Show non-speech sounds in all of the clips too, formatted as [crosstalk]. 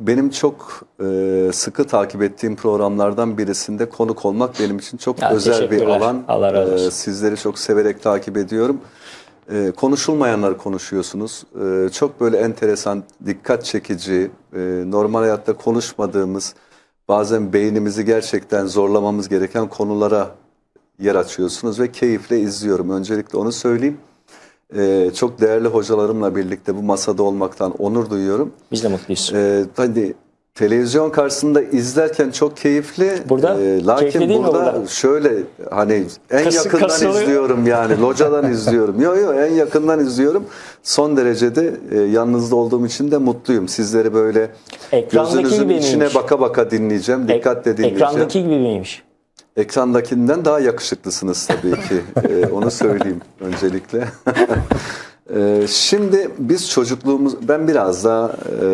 benim çok e, sıkı takip ettiğim programlardan birisinde konuk olmak benim için çok Ya, özel bir alan. Allah razı olsun. E, sizleri çok severek takip ediyorum. E, konuşulmayanları konuşuyorsunuz. E, çok böyle enteresan, dikkat çekici, e, normal hayatta konuşmadığımız, bazen beynimizi gerçekten zorlamamız gereken konulara yer açıyorsunuz ve keyifle izliyorum. Öncelikle onu söyleyeyim. E, çok değerli hocalarımla birlikte bu masada olmaktan onur duyuyorum. Biz de mutluyuz. Ee, hani televizyon karşısında izlerken çok keyifli. Burada? Ee, lakin Keyifli değil mi burada burada? şöyle hani en Kası- yakından kasılıyor. izliyorum yani locadan [laughs] izliyorum. Yok yok en yakından izliyorum. Son derecede e, yalnızda olduğum için de mutluyum. Sizleri böyle Ekrandaki gözünüzün içine miymiş? baka baka dinleyeceğim. Dikkatle dinleyeceğim. Ekrandaki gibi miymiş? Ekrandakinden daha yakışıklısınız tabii ki. [laughs] Ee, onu söyleyeyim öncelikle. [laughs] Ee, şimdi biz çocukluğumuz, ben biraz daha e,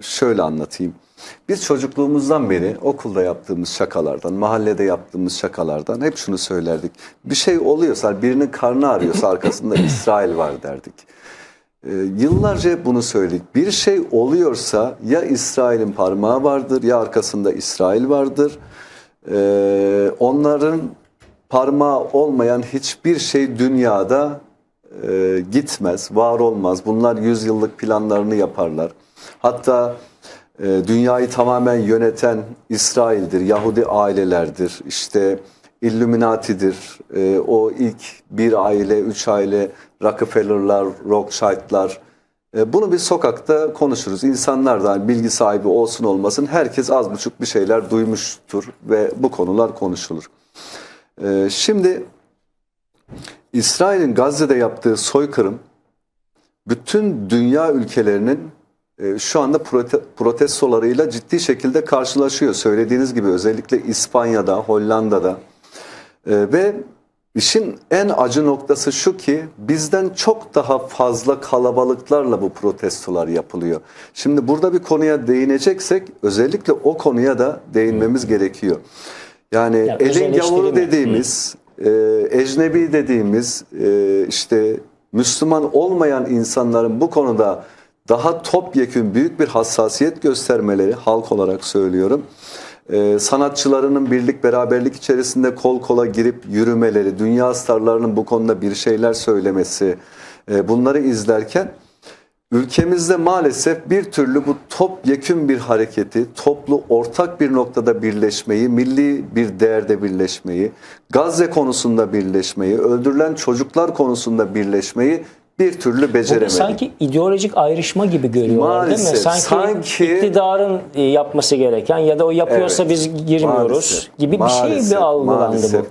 şöyle anlatayım. Biz çocukluğumuzdan beri okulda yaptığımız şakalardan, mahallede yaptığımız şakalardan hep şunu söylerdik. Bir şey oluyorsa, birinin karnı ağrıyorsa arkasında [laughs] İsrail var derdik. Ee, yıllarca hep bunu söyledik. Bir şey oluyorsa ya İsrail'in parmağı vardır ya arkasında İsrail vardır. Ee, onların parmağı olmayan hiçbir şey dünyada e, gitmez, var olmaz. Bunlar yüzyıllık planlarını yaparlar. Hatta e, dünyayı tamamen yöneten İsrail'dir, Yahudi ailelerdir. İşte Illuminati'dir. E, o ilk bir aile, üç aile, Rockefeller'lar, Rothschild'lar. E, bunu bir sokakta konuşuruz. İnsanlardan bilgi sahibi olsun olmasın herkes az buçuk bir şeyler duymuştur ve bu konular konuşulur. E, şimdi İsrail'in Gazze'de yaptığı soykırım bütün dünya ülkelerinin e, şu anda prote- protestolarıyla ciddi şekilde karşılaşıyor. Söylediğiniz gibi özellikle İspanya'da, Hollanda'da ve işin en acı noktası şu ki bizden çok daha fazla kalabalıklarla bu protestolar yapılıyor. Şimdi burada bir konuya değineceksek özellikle o konuya da değinmemiz gerekiyor. Yani Ya, elin mi? dediğimiz, e, ecnebi dediğimiz, e, işte Müslüman olmayan insanların bu konuda daha topyekün büyük bir hassasiyet göstermeleri halk olarak söylüyorum. E, sanatçılarının birlik beraberlik içerisinde kol kola girip yürümeleri, dünya starlarının bu konuda bir şeyler söylemesi, e, bunları izlerken Ülkemizde maalesef bir türlü bu topyekün bir hareketi, toplu ortak bir noktada birleşmeyi, milli bir değerde birleşmeyi, Gazze konusunda birleşmeyi, öldürülen çocuklar konusunda birleşmeyi bir türlü Burada beceremedik. sanki ideolojik ayrışma gibi görüyorlar değil mi? Maalesef, Sanki, sanki- iktidarın e, yapması gereken ya da o yapıyorsa Evet, biz girmiyoruz maalesef, gibi bir şey maalesef, bir algılandı maalesef. bu.